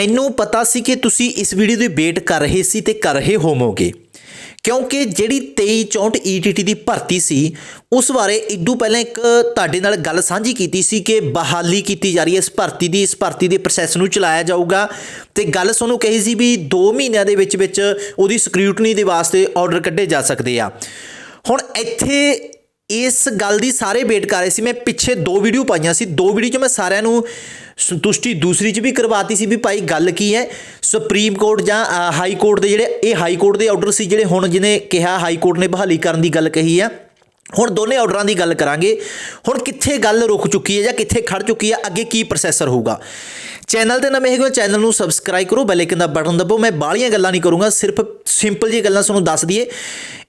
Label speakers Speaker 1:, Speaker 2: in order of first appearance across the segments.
Speaker 1: ਮੈਨੂੰ ਪਤਾ ਸੀ ਕਿ ਤੁਸੀਂ ਇਸ ਵੀਡੀਓ ਦੀ ਵੇਟ ਕਰ ਰਹੇ ਸੀ ਤੇ ਕਰ ਰਹੇ ਹੋਵੋਗੇ। ਕਿਉਂਕਿ ਜਿਹੜੀ 2364 ETT ਦੀ ਭਰਤੀ ਸੀ, ਉਸ ਬਾਰੇ ਇਦੋਂ ਪਹਿਲਾਂ ਇੱਕ ਤੁਹਾਡੇ ਨਾਲ ਗੱਲ ਸਾਂਝੀ ਕੀਤੀ ਸੀ ਕਿ ਬਹਾਲੀ ਕੀਤੀ ਜਾ ਰਹੀ ਹੈ ਇਸ ਭਰਤੀ ਦੀ, ਇਸ ਭਰਤੀ ਦੇ ਪ੍ਰੋਸੈਸ ਨੂੰ ਚਲਾਇਆ ਜਾਊਗਾ। ਤੇ ਗੱਲ ਸਾਨੂੰ ਕਹੀ ਸੀ ਵੀ 2 ਮਹੀਨਿਆਂ ਦੇ ਵਿੱਚ ਵਿੱਚ ਉਹਦੀ ਸਕ੍ਰਿਊਟਨੀ ਦੇ ਵਾਸਤੇ ਆਰਡਰ ਕੱਢੇ ਜਾ ਸਕਦੇ ਆ। ਹੁਣ ਇੱਥੇ ਇਸ ਗੱਲ ਦੀ ਸਾਰੇ ਵੇਟ ਕਰ ਰਹੇ ਸੀ। ਮੈਂ ਪਿੱਛੇ ਦੋ ਵੀਡੀਓ ਪਾਈਆਂ ਸੀ। ਦੋ ਵੀਡੀਓ 'ਚ ਮੈਂ ਸਾਰਿਆਂ ਨੂੰ ਸੰਤੁਸ਼ਟੀ ਦੂਸਰੀ 'ਚ ਵੀ ਕਰਵਾਤੀ ਸੀ ਵੀ ਭਾਈ ਗੱਲ ਕੀ ਹੈ? ਸੁਪਰੀਮ ਕੋਰਟ ਜਾਂ ਹਾਈ ਕੋਰਟ ਦੇ ਜਿਹੜੇ, ਇਹ ਹਾਈ ਕੋਰਟ ਦੇ ਆਰਡਰ ਸੀ ਜਿਹੜੇ ਹੁਣ ਜਿਹਨੇ ਕਿਹਾ ਹਾਈ ਕੋਰਟ ਨੇ ਬਹਾਲੀ ਕਰਨ ਦੀ ਗੱਲ ਕਹੀ ਆ। ਹੁਣ ਦੋਨੇ ਆਰਡਰਾਂ ਦੀ ਗੱਲ ਕਰਾਂਗੇ। ਹੁਣ ਕਿੱਥੇ ਗੱਲ ਰੁਕ ਚੁੱਕੀ ਹੈ ਜਾਂ ਕਿੱਥੇ ਖੜ ਚੁੱਕੀ ਹੈ, ਅੱਗੇ ਕੀ ਪ੍ਰੋਸੈਸਰ ਹੋਊਗਾ। ਚੈਨਲ ਤੇ ਨਵੇਂ ਹੈਗੇ ਚੈਨਲ ਨੂੰ ਸਬਸਕ੍ਰਾਈਬ ਕਰੋ ਬੈਲ ਆਈਕਨ ਦਾ ਬਟਨ ਦਬਾਓ। ਮੈਂ ਬਾਹਲੀਆਂ ਗੱਲਾਂ ਨਹੀਂ ਕਰੂੰਗਾ, ਸਿਰਫ ਸਿੰਪਲ ਜੀ ਗੱਲਾਂ ਤੁਹਾਨੂੰ ਦੱਸ ਦਈਏ।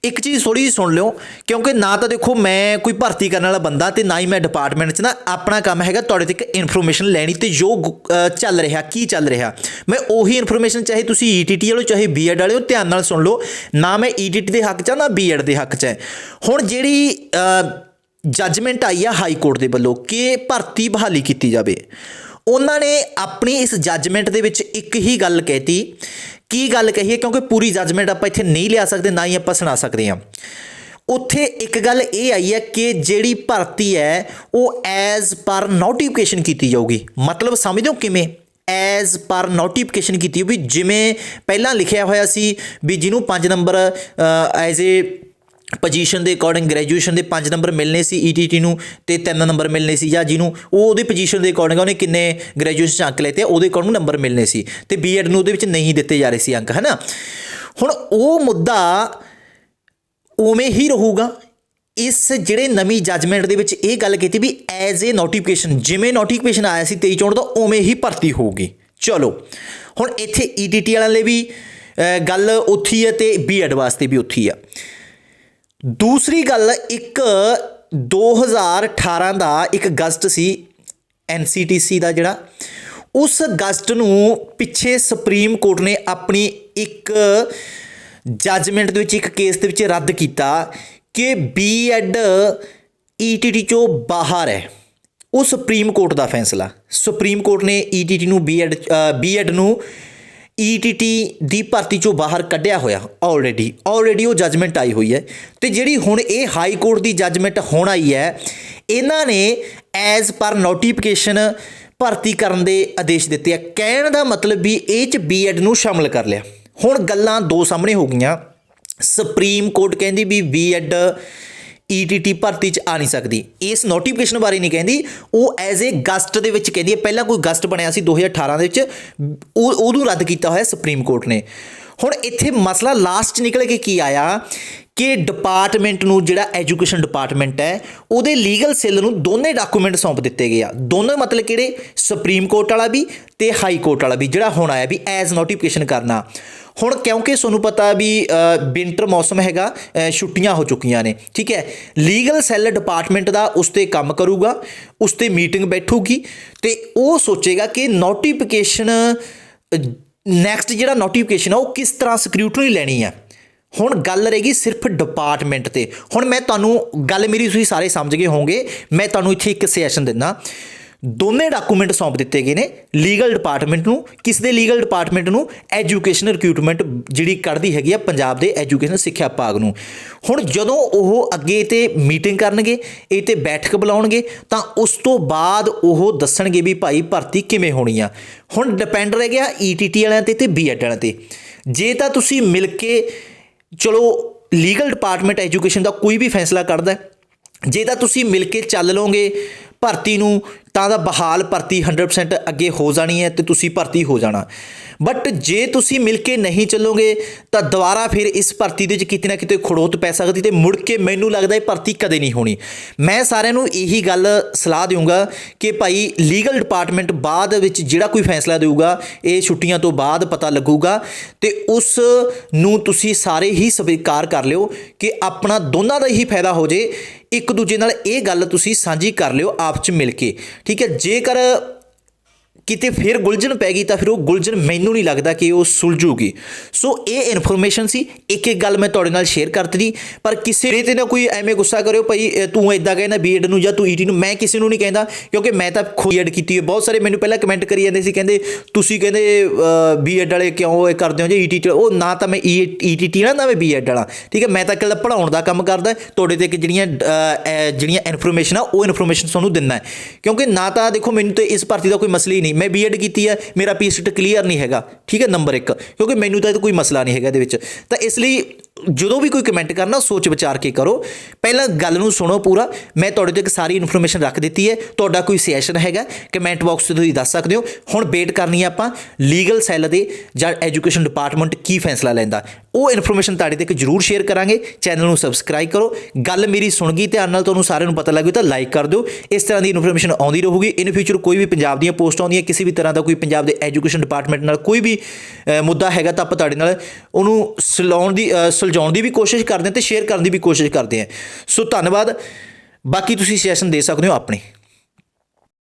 Speaker 1: ਇੱਕ ਚੀਜ਼ ਥੋੜੀ ਜਿਹੀ ਸੁਣ ਲਿਓ, ਕਿਉਂਕਿ ਨਾ ਤਾਂ ਦੇਖੋ ਮੈਂ ਕੋਈ ਭਰਤੀ ਕਰਨ ਵਾਲਾ ਬੰਦਾ ਤੇ ਨਾ ਹੀ ਮੈਂ ਡਿਪਾਰਟਮੈਂਟ 'ਚ ਨਾ ਆਪਣਾ ਕੰਮ ਹੈਗਾ, ਤੁਹਾਡੇ ਤੱਕ ਇਨਫੋਰਮੇਸ਼ਨ ਲੈਣੀ ਤੇ ਜੋ ਚੱਲ ਰਿਹਾ, ਕੀ ਚੱਲ ਰਿਹਾ। ਮੈਂ ਉਹੀ ਇਨਫੋਰਮੇਸ਼ਨ ਚਾਹੇ ਤੁਸੀਂ ਈਟੀਟੀ ਵਾਲੋ ਚਾਹੇ ਬੀਐਡ ਵਾਲਿਓ ਧਿਆਨ ਨਾਲ ਸੁਣ ਲਓ। ਨਾ ਮੈਂ ਈਟੀਟੀ ਦੇ ਹੱਕ 'ਚ ਆ, ਨਾ ਬੀਐਡ ਦੇ ਹੱਕ 'ਚ ਹੈ ਹੁਣ ਜਿਹੜੀ ਜੱਜਮੈਂਟ ਆਈ ਆ ਹਾਈ ਕੋਰਟ ਦੇ ਵੱਲੋਂ ਕਿ ਭਰਤੀ ਬਹਾਲੀ ਕੀਤੀ ਜਾਵੇ। ਉਹਨਾਂ ਨੇ ਆਪਣੀ ਇਸ ਜੱਜਮੈਂਟ ਦੇ ਵਿੱਚ ਇੱਕ ਹੀ ਗੱਲ ਕਹਿਤੀ। ਕੀ ਗੱਲ ਕਹੀ ਹੈ ਕਿਉਂਕਿ ਪੂਰੀ ਜੱਜਮੈਂਟ ਆਪਾਂ ਇੱਥੇ ਨਹੀਂ ਲਿਆ ਸਕਦੇ, ਨਾ ਹੀ ਆਪਾਂ ਸੁਣਾ ਸਕਦੇ ਹਾਂ। ਉੱਥੇ ਇੱਕ ਗੱਲ ਇਹ ਆਈ ਹੈ ਕਿ ਜਿਹੜੀ ਭਰਤੀ ਹੈ, ਉਹ ਐਜ਼ ਪਰ ਨੋਟੀਫਿਕੇਸ਼ਨ ਕੀਤੀ ਜਾਊਗੀ। ਮਤਲਬ ਸਮਝਦੇ ਹੋ ਕਿਵੇਂ? ਐਜ਼ ਪਰ ਨੋਟੀਫਿਕੇਸ਼ਨ ਕੀਤੀ ਵੀ ਜਿਵੇਂ ਪਹਿਲਾਂ ਲਿਖਿਆ ਹੋਇਆ ਸੀ ਵੀ ਜਿਹਨੂੰ 5 ਨੰਬਰ ਐਜ਼ ਏ ਪੋਜੀਸ਼ਨ ਦੇ ਅਕੋਰਡਿੰਗ ਗ੍ਰੈਜੂਏਸ਼ਨ ਦੇ 5 ਨੰਬਰ ਮਿਲਨੇ ਸੀ ਈਟੀਟੀ ਨੂੰ ਤੇ 3 ਨੰਬਰ ਮਿਲਨੇ ਸੀ ਜਾਂ ਜਿਹਨੂੰ ਉਹ ਉਹਦੀ ਪੋਜੀਸ਼ਨ ਦੇ ਅਕੋਰਡਿੰਗ ਉਹਨੇ ਕਿੰਨੇ ਗ੍ਰੈਜੂਏਸ਼ਨ 'ਚ ਅੰਕ ਲੈਤੇ ਤੇ ਉਹਦੇ ਅਕੋਰਡਿੰਗ ਨੰਬਰ ਮਿਲਨੇ ਸੀ ਤੇ ਬੀਐਡ ਨੂੰ ਉਹਦੇ ਵਿੱਚ ਨਹੀਂ ਦਿੱਤੇ ਜਾ ਰਹੇ ਸੀ ਅੰਕ, ਹਨਾ? ਹੁਣ ਉਹ ਮੁੱਦਾ ਉਵੇਂ ਹੀ ਰਹੂਗਾ। ਇਸ ਜਿਹੜੇ ਨਵੀਂ ਜੱਜਮੈਂਟ ਦੇ ਵਿੱਚ ਇਹ ਗੱਲ ਕੀਤੀ ਵੀ ਐਜ਼ ਏ ਨੋਟੀਫਿਕੇਸ਼ਨ ਜਿਵੇਂ ਨੋਟੀਫਿਕੇਸ਼ਨ ਆਇਆ ਸੀ 23 ਚੋਣ ਦਾ, ਉਵੇਂ ਹੀ ਭਰਤੀ ਹੋਊਗੀ। ਚਲੋ, ਹੁਣ ਇੱਥੇ ਈਟੀਟੀ ਵਾਲਿਆਂ ਲਈ ਵੀ ਗੱਲ ਉੱਥੀ ਹੈ ਤੇ ਬੀਐਡ ਵਾਸਤੇ ਵੀ ਉੱਥੀ ਆ। ਦੂਸਰੀ ਗੱਲ, ਇੱਕ 2018 ਦਾ ਇੱਕ ਅਗਸਤ ਸੀ ਐਨਸੀਟੀਸੀ ਦਾ ਜਿਹੜਾ, ਉਸ ਅਗਸਤ ਨੂੰ ਪਿੱਛੇ ਸੁਪਰੀਮ ਕੋਰਟ ਨੇ ਆਪਣੀ ਇੱਕ ਜੱਜਮੈਂਟ ਦੇ ਵਿੱਚ, ਇੱਕ ਕੇਸ ਦੇ ਵਿੱਚ ਰੱਦ ਕੀਤਾ ਕਿ ਬੀਐਡ ਈਟੀਟੀ ਚੋਂ ਬਾਹਰ ਹੈ। ਉਹ ਸੁਪਰੀਮ ਕੋਰਟ ਦਾ ਫੈਸਲਾ। ਸੁਪਰੀਮ ਕੋਰਟ ਨੇ ਈਟੀਟੀ ਨੂੰ ਬੀਐਡ ਬੀਐਡ ਨੂੰ ਈਟੀਟੀ ਦੀ ਭਰਤੀ ਚੋਂ ਬਾਹਰ ਕੱਢਿਆ ਹੋਇਆ ਆਲਰੇਡੀ ਆਲਰੇਡੀ ਉਹ ਜੱਜਮੈਂਟ ਆਈ ਹੋਈ ਹੈ ਤੇ ਜਿਹੜੀ ਹੁਣ ਇਹ ਹਾਈ ਕੋਰਟ ਦੀ ਜੱਜਮੈਂਟ ਹੁਣ ਆਈ ਹੈ, ਇਹਨਾਂ ਨੇ ਐਜ਼ ਪਰ ਨੋਟੀਫਿਕੇਸ਼ਨ ਭਰਤੀ ਕਰਨ ਦੇ ਆਦੇਸ਼ ਦਿੱਤੇ ਆ। ਕਹਿਣ ਦਾ ਮਤਲਬ ਵੀ ਇਹ ਚ ਬੀਐਡ ਨੂੰ ਸ਼ਾਮਲ ਕਰ ਲਿਆ। ਹੁਣ ਗੱਲਾਂ ਦੋ ਸਾਹਮਣੇ ਹੋ ਗਈਆਂ। ਸੁਪਰੀਮ ਕੋਰਟ ਕਹਿੰਦੀ ਵੀ ਬੀਐਡ ਈਟੀਟੀ ਭਰਤੀ ਚ ਆ ਨਹੀਂ ਸਕਦੀ। ਇਸ ਨੋਟੀਫਿਕੇਸ਼ਨ ਬਾਰੇ ਨਹੀਂ ਕਹਿੰਦੀ। ਉਹ ਐਜ਼ ਏ ਗਸਟ ਦੇ ਵਿੱਚ ਕਹਿੰਦੀ ਹੈ। ਪਹਿਲਾਂ ਕੋਈ ਗਸਟ ਬਣਿਆ ਸੀ 2018 ਦੇ ਵਿੱਚ। ਉਹ, ਉਹਨੂੰ ਰੱਦ ਕੀਤਾ ਹੋਇਆ ਸੁਪਰੀਮ ਕੋਰਟ ਨੇ। ਹੁਣ ਇੱਥੇ ਮਸਲਾ ਲਾਸਟ ਨਿਕਲ ਕੇ ਕੀ ਆਇਆ? ਕਿ ਡਿਪਾਰਟਮੈਂਟ ਨੂੰ ਜਿਹੜਾ ਐਜੂਕੇਸ਼ਨ ਡਿਪਾਰਟਮੈਂਟ ਹੈ, ਉਹਦੇ ਲੀਗਲ ਸੈੱਲ ਨੂੰ ਦੋਨੇ ਡਾਕੂਮੈਂਟ ਸੌਂਪ ਦਿੱਤੇ ਗਏ ਆ। ਦੋਨੋਂ ਮਤਲਬ ਕਿਹੜੇ? ਸੁਪਰੀਮ ਕੋਰਟ ਵਾਲਾ ਵੀ ਤੇ ਹਾਈ ਕੋਰਟ ਵਾਲਾ ਵੀ, ਜਿਹੜਾ ਹੁਣ ਆਇਆ ਵੀ ਐਜ਼ ਨੋਟੀਫਿਕੇਸ਼ਨ ਕਰਨਾ। ਹੁਣ ਕਿਉਂਕਿ ਤੁਹਾਨੂੰ ਪਤਾ ਵੀ ਵਿੰਟਰ ਮੌਸਮ ਹੈਗਾ ਛੁੱਟੀਆਂ ਹੋ ਚੁੱਕੀਆਂ ਨੇ, ਠੀਕ ਹੈ? ਲੀਗਲ ਸੈੱਲ ਡਿਪਾਰਟਮੈਂਟ ਦਾ ਉਸ ਤੇ ਕੰਮ ਕਰੂਗਾ, ਉਸ ਤੇ ਮੀਟਿੰਗ ਬੈਠੂਗੀ ਤੇ ਉਹ ਸੋਚੇਗਾ ਕਿ ਨੋਟੀਫਿਕੇਸ਼ਨ ਨੈਕਸਟ ਜਿਹੜਾ ਨੋਟੀਫਿਕੇਸ਼ਨ ਆ, ਉਹ ਕਿਸ ਤਰ੍ਹਾਂ ਸਕ੍ਰੂਟਨੀ ਲੈਣੀ ਆ। ਹੁਣ ਗੱਲ ਰਹੇਗੀ ਸਿਰਫ ਡਿਪਾਰਟਮੈਂਟ ਤੇ। ਹੁਣ ਮੈਂ ਤੁਹਾਨੂੰ ਗੱਲ ਮੇਰੀ ਤੁਸੀਂ ਸਾਰੇ ਸਮਝ ਗਏ ਹੋਵੋਗੇ। ਮੈਂ ਤੁਹਾਨੂੰ ਇੱਥੇ ਇੱਕ ਸੈਸ਼ਨ ਦਿੰਦਾ। ਦੋਨੇ ਡਾਕੂਮੈਂਟ ਸੌਂਪ ਦਿੱਤੇ ਗਏ ਨੇ ਲੀਗਲ ਡਿਪਾਰਟਮੈਂਟ ਨੂੰ ਕਿਸ ਦੇ ਲੀਗਲ ਡਿਪਾਰਟਮੈਂਟ ਨੂੰ? ਐਜੂਕੇਸ਼ਨ ਰਿਕਰੂਟਮੈਂਟ ਜਿਹੜੀ ਕੱਢਦੀ ਹੈਗੀ ਆ ਪੰਜਾਬ ਦੇ ਐਜੂਕੇਸ਼ਨ ਸਿੱਖਿਆ ਵਿਭਾਗ ਨੂੰ। ਹੁਣ ਜਦੋਂ ਉਹ ਅੱਗੇ ਤੇ ਮੀਟਿੰਗ ਕਰਨਗੇ, ਇਹ ਤੇ ਬੈਠਕ ਬੁਲਾਉਣਗੇ, ਤਾਂ ਉਸ ਤੋਂ ਬਾਅਦ ਉਹ ਦੱਸਣਗੇ ਵੀ ਭਾਈ ਭਰਤੀ ਕਿਵੇਂ ਹੋਣੀ ਆ। ਹੁਣ ਡਿਪੈਂਡ ਰਹਿ ਗਿਆ ਈਟੀਟੀ ਵਾਲਿਆਂ ਤੇ ਤੇ ਬੀਐਡ ਵਾਲਿਆਂ ਤੇ। ਜੇ ਤਾਂ ਤੁਸੀਂ ਮਿਲ ਕੇ ਚਲੋ ਲੀਗਲ ਡਿਪਾਰਟਮੈਂਟ ਐਜੂਕੇਸ਼ਨ ਦਾ ਕੋਈ ਵੀ ਫੈਸਲਾ ਕਰਦਾ ਜੇ ਤਾਂ ਤੁਸੀਂ ਮਿਲ ਕੇ ਚੱਲ ਲਓਗੇ ਭਰਤੀ ਨੂੰ ਤਾਂ ਦਾ ਬਹਾਲ ਭਰਤੀ 100% ਅੱਗੇ ਹੋ ਜਾਣੀ ਹੈ ਤੇ ਤੁਸੀਂ ਭਰਤੀ ਹੋ ਜਾਣਾ। ਬਟ ਜੇ ਤੁਸੀਂ ਮਿਲ ਕੇ ਨਹੀਂ ਚੱਲੋਗੇ, ਤਾਂ ਦੁਬਾਰਾ ਫਿਰ ਇਸ ਭਰਤੀ ਦੇ ਵਿੱਚ ਕਿਤੇ ਨਾ ਕਿਤੇ ਖੜੋਤ ਪੈ ਸਕਦੀ ਤੇ ਮੁੜ ਕੇ ਮੈਨੂੰ ਲੱਗਦਾ ਇਹ ਭਰਤੀ ਕਦੇ ਨਹੀਂ ਹੋਣੀ। ਮੈਂ ਸਾਰਿਆਂ ਨੂੰ ਇਹੀ ਗੱਲ ਸਲਾਹ ਦੇਵਾਂਗਾ ਕਿ ਭਾਈ ਲੀਗਲ ਡਿਪਾਰਟਮੈਂਟ ਬਾਅਦ ਵਿੱਚ ਜਿਹੜਾ ਕੋਈ ਫੈਸਲਾ ਦੇਊਗਾ, ਇਹ ਛੁੱਟੀਆਂ ਤੋਂ ਬਾਅਦ ਪਤਾ ਲੱਗੂਗਾ ਤੇ ਉਸ ਨੂੰ ਤੁਸੀਂ ਸਾਰੇ ਹੀ ਸਵੀਕਾਰ ਕਰ ਲਿਓ ਕਿ ਆਪਣਾ ਦੋਨਾਂ ਦਾ ਹੀ ਫਾਇਦਾ ਹੋ ਜੇ। ਇੱਕ ਦੂਜੇ ਨਾਲ ਇਹ ਗੱਲ ਤੁਸੀਂ ਸਾਂਝੀ ਕਰ ਲਿਓ ਆਪ ਚ ਮਿਲ ਕੇ। ਠੀਕ ਹੈ, ਜੇਕਰ ਕਿਤੇ ਫਿਰ ਗੁਲਝਣ ਪੈ ਗਈ ਤਾਂ ਫਿਰ ਉਹ ਗੁਲਝਣ ਮੈਨੂੰ ਨਹੀਂ ਲੱਗਦਾ ਕਿ ਉਹ ਸੁਲਝੂਗੀ ਸੋ ਇਹ ਇਨਫੋਰਮੇਸ਼ਨ ਸੀ, ਇੱਕ ਇੱਕ ਗੱਲ ਮੈਂ ਤੁਹਾਡੇ ਨਾਲ ਸ਼ੇਅਰ ਕਰਤੀ। ਪਰ ਕਿਸੇ ਨੇ ਤੇ ਨਾ ਕੋਈ ਐਵੇਂ ਗੁੱਸਾ ਕਰਿਓ ਭਾਈ ਤੂੰ ਇਦਾਂ ਕਹਿੰਦਾ ਬੀਐਡ ਨੂੰ ਜਾਂ ਤੂੰ ਈਟੀ ਨੂੰ, ਮੈਂ ਕਿਸੇ ਨੂੰ ਨਹੀਂ ਕਹਿੰਦਾ, ਕਿਉਂਕਿ ਮੈਂ ਤਾਂ ਖੁਦ ਬੀਐਡ ਕੀਤੀ ਹੈ ਬਹੁਤ ਸਾਰੇ ਮੈਨੂੰ ਪਹਿਲਾਂ ਕਮੈਂਟ ਕਰੀ ਜਾਂਦੇ ਸੀ, ਕਹਿੰਦੇ, ਤੁਸੀਂ ਕਹਿੰਦੇ ਬੀਐਡ ਵਾਲੇ ਕਿਉਂ ਇਹ ਕਰਦੇ ਹੋ ਜੇ ਈਟੀ ਉਹ ਨਾ ਤਾਂ ਮੈਂ ਈਟੀਟੀ ਨਾ ਨਾ ਮੈਂ ਬੀਐਡ ਵਾਲਾ। ਠੀਕ ਹੈ, ਮੈਂ ਤਾਂ ਇਕੱਲਾ ਪੜਾਉਣ ਦਾ ਕੰਮ ਕਰਦਾ। ਤੁਹਾਡੇ ਤੇ ਇੱਕ ਜਿਹੜੀਆਂ ਜਿਹੜੀਆਂ ਇਨਫੋਰਮੇਸ਼ਨ ਆ, ਉਹ ਇਨਫੋਰਮੇਸ਼ਨ ਤੁਹਾਨੂੰ ਦਿੰਦਾ ਕਿਉਂਕਿ ਨਾ ਤਾਂ ਦੇਖੋ, ਮੈਨੂੰ ਤੇ ਇਸ ਭਰਤੀ ਦਾ ਕੋਈ ਮਸਲਾ ਹੀ ਨਹੀਂ ਮੈਂ ਬੀਐਡ ਕੀਤੀ ਹੈ, ਮੇਰਾ ਪੀਸਟ ਕਲੀਅਰ ਨਹੀਂ ਹੈਗਾ। ਠੀਕ ਹੈ ਨੰਬਰ 1 ਕਿਉਂਕਿ ਮੈਨੂੰ ਤਾਂ ਇਹ ਕੋਈ ਮਸਲਾ ਨਹੀਂ ਹੈਗਾ ਇਹਦੇ ਵਿੱਚ। ਤਾਂ ਇਸ ਲਈ ਜਦੋਂ ਵੀ ਕੋਈ ਕਮੈਂਟ ਕਰਨਾ, ਸੋਚ ਵਿਚਾਰ ਕੇ ਕਰੋ। ਪਹਿਲਾਂ ਗੱਲ ਨੂੰ ਸੁਣੋ ਪੂਰਾ। ਮੈਂ ਤੁਹਾਡੇ ਤੇ ਇੱਕ ਸਾਰੀ ਇਨਫੋਰਮੇਸ਼ਨ ਰੱਖ ਦਿੱਤੀ ਹੈ। ਤੁਹਾਡਾ ਕੋਈ ਸੈਸ਼ਨ ਹੈਗਾ ਕਮੈਂਟ ਬਾਕਸ ਤੇ ਤੁਸੀਂ ਦੱਸ ਸਕਦੇ ਹੋ। ਹੁਣ ਵੇਟ ਕਰਨੀ ਹੈ ਆਪਾਂ ਲੀਗਲ ਸੈੱਲ ਦੇ ਜਾਂ ਐਜੂਕੇਸ਼ਨ ਡਿਪਾਰਟਮੈਂਟ ਕੀ ਫੈਸਲਾ ਲੈਂਦਾ। ਉਹ ਇਨਫੋਰਮੇਸ਼ਨ ਤੁਹਾਡੇ ਤੱਕ ਜਰੂਰ ਸ਼ੇਅਰ ਕਰਾਂਗੇ। ਚੈਨਲ ਨੂੰ ਸਬਸਕ੍ਰਾਈਬ ਕਰੋ। ਗੱਲ ਮੇਰੀ ਸੁਣ ਗਈ, ਧਿਆਨ ਨਾਲ ਤੁਹਾਨੂੰ ਸਾਰਿਆਂ ਨੂੰ ਪਤਾ ਲੱਗ ਗਿਆ ਤਾਂ ਲਾਈਕ ਕਰ ਦਿਓ। ਇਸ ਤਰ੍ਹਾਂ ਦੀ ਇਨਫੋਰਮੇਸ਼ਨ ਆਉਂਦੀ ਰਹੂਗੀ। ਇਨ ਫਿਊਚਰ ਕੋਈ ਵੀ ਪੰਜਾਬ ਦੀਆਂ ਪੋਸਟਾਂ ਆਉਂਦੀਆਂ, ਕਿਸੇ ਵੀ ਤਰ੍ਹਾਂ ਦਾ ਕੋਈ ਪੰਜਾਬ ਦੇ ਐਜੂਕੇਸ਼ਨ ਡਿਪਾਰਟਮੈਂਟ ਨਾਲ ਕੋਈ ਵੀ ਮੁੱਦਾ ਹੈਗਾ ਤਾਂ ਆਪਾਂ ਤੁਹਾਡੇ ਨਾਲ ਉਹਨੂੰ ਸੁਲਾਉਣ ਦੀ ਅ, ਦੀ ਵੀ ਕੋਸ਼ਿਸ਼ ਕਰਦੇ ਹਾਂ ਤੇ ਸ਼ੇਅਰ ਕਰਨ ਦੀ ਵੀ ਕੋਸ਼ਿਸ਼ ਕਰਦੇ ਹਾਂ। ਸੋ ਧੰਨਵਾਦ। ਬਾਕੀ ਤੁਸੀਂ ਸੈਸ਼ਨ ਦੇ ਸਕਦੇ ਹੋ ਆਪਣੇ।